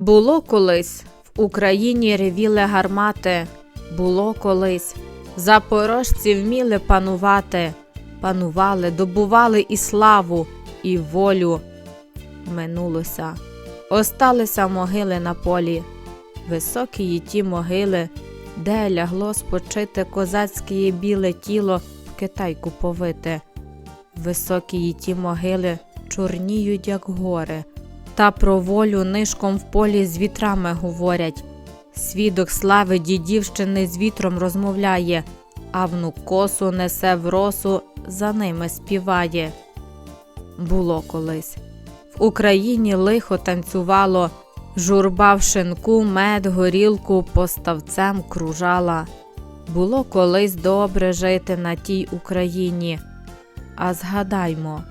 Було колись в Україні ревіли гармати, було колись запорожці вміли панувати, панували, добували і славу, і волю. Минулося, осталися могили на полі, високі ї ті могили, де лягло спочити козацьке біле тіло в китайку повите. Високі ї ті могили чорніють, як гори. Та про волю нишком в полі з вітрами говорять. Свідок слави дідівщини з вітром розмовляє, а внук косу несе в росу, за ними співає. Було колись. В Україні лихо танцювало, журба в шинку, мед, горілку поставцем кружала. Було колись добре жити на тій Україні. А згадаймо,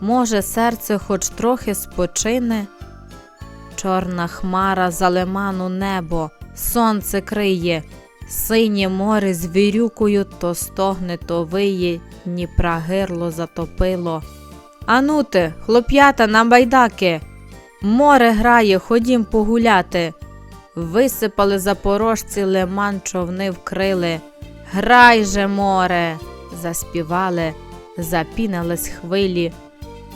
може, серце хоч трохи спочине. Чорна хмара за лиману небо, сонце криє, синє море з вірюкою то стогне, то виє, Дніпра гирло затопило. Анути, хлоп'ята на байдаки, море грає, ходім погуляти. Висипали запорожці лиман човни вкрили. Грай же, море, заспівали, запінались хвилі.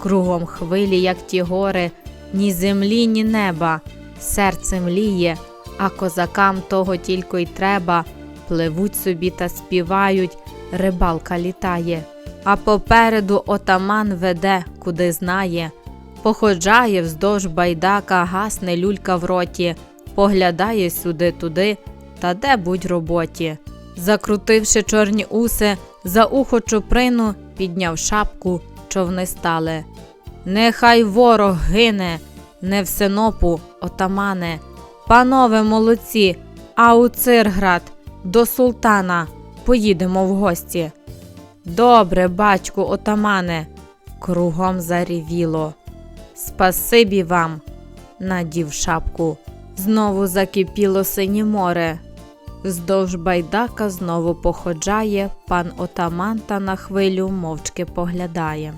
Кругом хвилі, як ті гори, ні землі, ні неба, серце мліє, а козакам того тільки й треба. Пливуть собі та співають, рибалка літає, а попереду отаман веде, куди знає. Походжає вздовж байдака, гасне люлька в роті, поглядає сюди-туди, та де будь роботі. Закрутивши чорні уси, за ухо чуприну, підняв шапку, човни стали. Нехай ворог гине, не в синопу, отамане, панове молодці, а у Цирград, до султана поїдемо в гості. Добре, батьку, отамане, кругом зарівіло. Спасибі вам, надів шапку. Знову закипіло синє море. Вздовж байдака знову походжає, пан отаман та на хвилю мовчки поглядає.